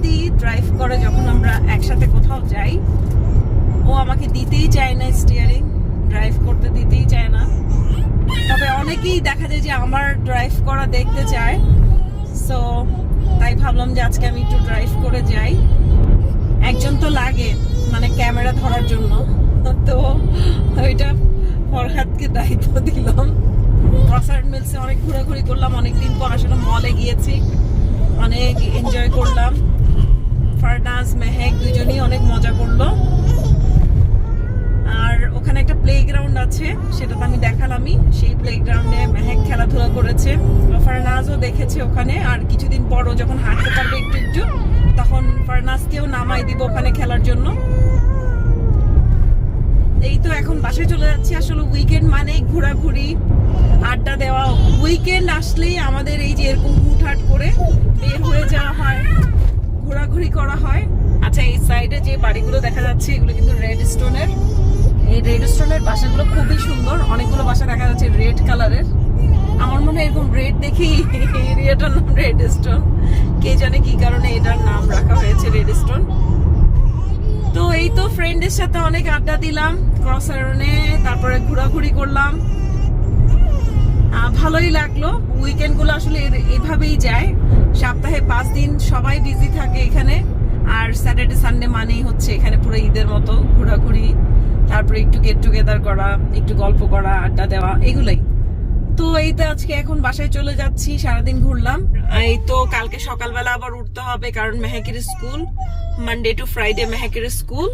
আদি ড্রাইভ করে যখন আমরা একসাথে কোথাও যাই, ও আমাকে দিতেই চায় না স্টিয়ারিং ড্রাইভ করতে দিতেই চায় না। তবে অনেকেই দেখা যায় যে আমার ড্রাইভ করা দেখতে চায়। সো তাই ভাবলাম যে আজকে আমি একটু ড্রাইভ করে যাই। একজন তো লাগে মানে ক্যামেরা ধরার জন্য। তো ওইটা ফরহাদকে দায়িত্ব দিলাম। মিলসে অনেক ঘোরাঘুরি করলাম, অনেকদিন পর আসলে মলে গিয়েছি অনেক এনজয় করলাম ফারনাজ মেহেক দুজনেই অনেক মজা করল আর ওখানে একটা প্লেগ্রাউন্ড আছে, সেটা তো আমি দেখালামই। সেই প্লেগ্রাউন্ডে মেহেক খেলাধুলা করেছে। ফারনাজও দেখেছে ওখানে, আর কিছুদিন পরও যখন হাঁটতে পারবে একটু একটু, তখন ফারনাজকেও নামাই দিব ওখানে খেলার জন্য। এই তো এখন বাসায় চলে যাচ্ছি, আসলে উইকেন্ড মানে ঘোরাঘুরি, আড্ডা দেওয়া। উইকেন্ড আসলেই আমাদের এই যে এরকম হুটহাট করে বের হয়ে যাওয়া হয়, ঘোরাঘুরি করা হয়। আচ্ছা এই সাইডে যে বাড়িগুলো দেখা যাচ্ছে, এগুলো কিন্তু রেড স্টোনের এই রেড স্টোনের বাসাগুলো খুবই সুন্দর। অনেকগুলো বাসা দেখা যাচ্ছে রেড কালারের আমার মনে হয় এরকম রেড দেখেই এরিয়াটার নাম রেড স্টোন কে জানে কি কারণে এটার নাম রাখা হয়েছে রেড স্টোন তো এই তো ফ্রেন্ডের সাথে অনেক আড্ডা দিলাম ক্রসারনে তারপরে ঘোরাঘুরি করলাম। ভালোই লাগল। উইকেন্ডগুলো আসলে এভাবেই যায়। সপ্তাহে পাঁচ দিন সবাই বিজি থাকে এখানে। আর স্যাটারডে সানডে মানেই হচ্ছে এখানে পুরো ঈদের মতো ঘোরাঘুরি। তারপরে একটু গেট টুগেদার করা, একটু গল্প করা, আড্ডা দেওয়া, এগুলাই। তো এই তো আজকে এখন বাসায় চলে যাচ্ছি, সারাদিন ঘুরলাম। এই তো কালকে সকালবেলা আবার উঠতে হবে, কারণ মেহেকের স্কুল মানডে টু ফ্রাইডে মেহেকের স্কুল।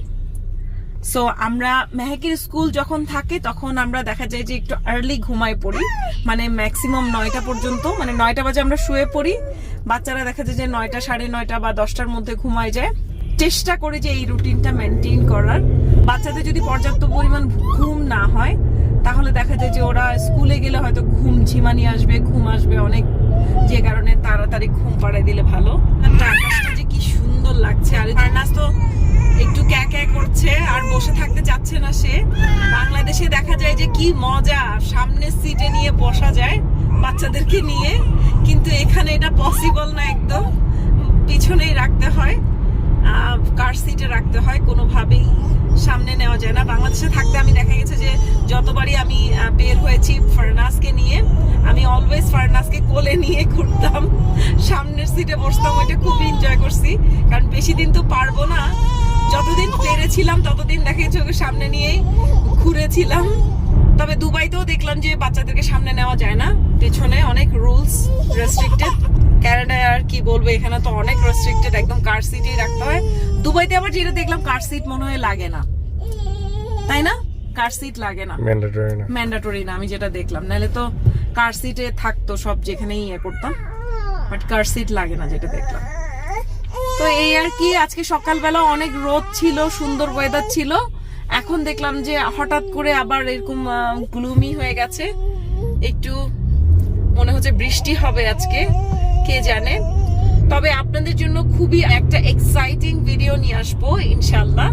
সো আমরা মেহেকের স্কুল যখন থাকে, তখন আমরা দেখা যায় যে একটু আর্লি ঘুমাই পড়ি। মানে ম্যাক্সিমাম নয়টা পর্যন্ত মানে নয়টা বাজে আমরা শুয়ে পড়ি। বাচ্চারা দেখা যায় যে নয়টা, সাড়ে নয়টা বা দশটার মধ্যে ঘুমায় যায়। চেষ্টা করে যে এই রুটিনটা মেনটেন করার। বাচ্চাদের যদি পর্যাপ্ত পরিমাণ ঘুম না হয়, তাহলে দেখা যায় যে ওরা স্কুলে গেলে হয়তো ঘুম ঝিমানি আসবে, ঘুম আসবে অনেক, যে কারণে তাড়াতাড়ি ঘুম পাড়ায় দিলে ভালো। যে কি সুন্দর লাগছে। আর নাচ তো একটু ক্যা ক্যা করছে, আর বসে থাকতে চাচ্ছে না সে। বাংলাদেশে দেখা যায় যে কি মজা, সামনের সিটে নিয়ে বসা যায় বাচ্চাদেরকে নিয়ে। কিন্তু এখানে এটা পসিবল না একদম। পিছনেই রাখতে হয় কার সিটে রাখতে হয় কোনোভাবেই। সামনে নেওয়া যায় না। বাংলাদেশে থাকতে আমি দেখা গেছে যে যতবারই আমি বের হয়েছি ফারনাসকে নিয়ে, আমি অলওয়েজ ফারনাসকে কোলে নিয়ে ঘুরতাম। সামনের সিটে বসতাম, ওইটা খুব এনজয় করছি। কারণ বেশি দিন তো পারব না। যতদিন পেরেছিলাম ততদিন দেখা গেছে ওকে সামনে নিয়েই ঘুরেছিলাম। তবে দুবাইতেও দেখলাম যে বাচ্চাদেরকে সামনে নেওয়া যায় না। পেছনে অনেক রুলস রেস্ট্রিক্টেড ক্যানাডায় আর কি বলব এখানে তো অনেক রেস্ট্রিক্টেড একদম কার সিটেই রাখতে হয়। দুবাইতে আবার যেটা দেখলাম কার সিট মনে হয় লাগে না। তাই না? কার সিট লাগে না। ম্যান্ডেটরি না। ম্যান্ডাটরি না আমি যেটা দেখলাম। নাহলে তো কার সিটে থাকতো সব যেখানেই ইয়ে করতাম। বাট কার সিট লাগে না যেটা দেখলাম। তো এই আর কি আজকে সকালবেলা অনেক রোদ ছিল সুন্দর ওয়েদার ছিল। এখন দেখলাম যে হঠাৎ করে আবার এরকম গ্লুমি হয়ে গেছে। একটু মনে হচ্ছে বৃষ্টি হবে আজকে। কে জানে? তবে আপনাদের জন্য খুবই একটা এক্সাইটিং ভিডিও নিয়ে আসব ইনশাল্লাহ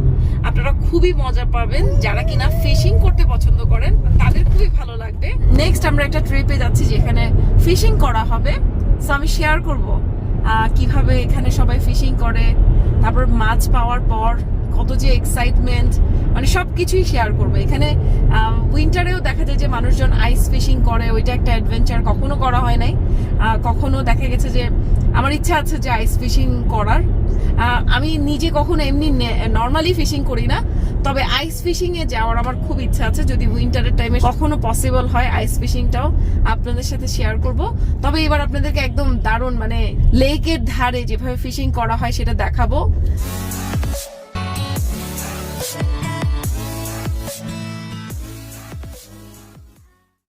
আপনারা খুবই মজা পাবেন। যারা কিনা ফিশিং করতে পছন্দ করেন, তাদের খুবই ভালো লাগবে। নেক্সট আমরা একটা ট্রিপে যাচ্ছি যেখানে ফিশিং করা হবে। সো আমি শেয়ার করব কীভাবে এখানে সবাই ফিশিং করে, তারপর মাছ পাওয়ার পর কত যে এক্সাইটমেন্ট মানে সবকিছুই শেয়ার করব। এখানে উইন্টারেও দেখা যায় যে মানুষজন আইস ফিশিং করে, ওইটা একটা অ্যাডভেঞ্চার কখনো করা হয় নাই। কখনো দেখা গেছে যে আমার ইচ্ছা আছে যে আইস ফিশিং করার। আমি নিজে কখনো এমনি নর্মালি ফিশিং করি না, তবে আইস ফিশিং এ যাওয়ার আমার খুব ইচ্ছা আছে। যদি উইন্টারের টাইমে কখনো পসিবল হয় আইস ফিশিংটাও আপনাদের সাথে শেয়ার করব। তবে এবার আপনাদেরকে একদম দারুণ মানে লেকের ধারে যেভাবে ফিশিং করা হয় সেটা দেখাবো।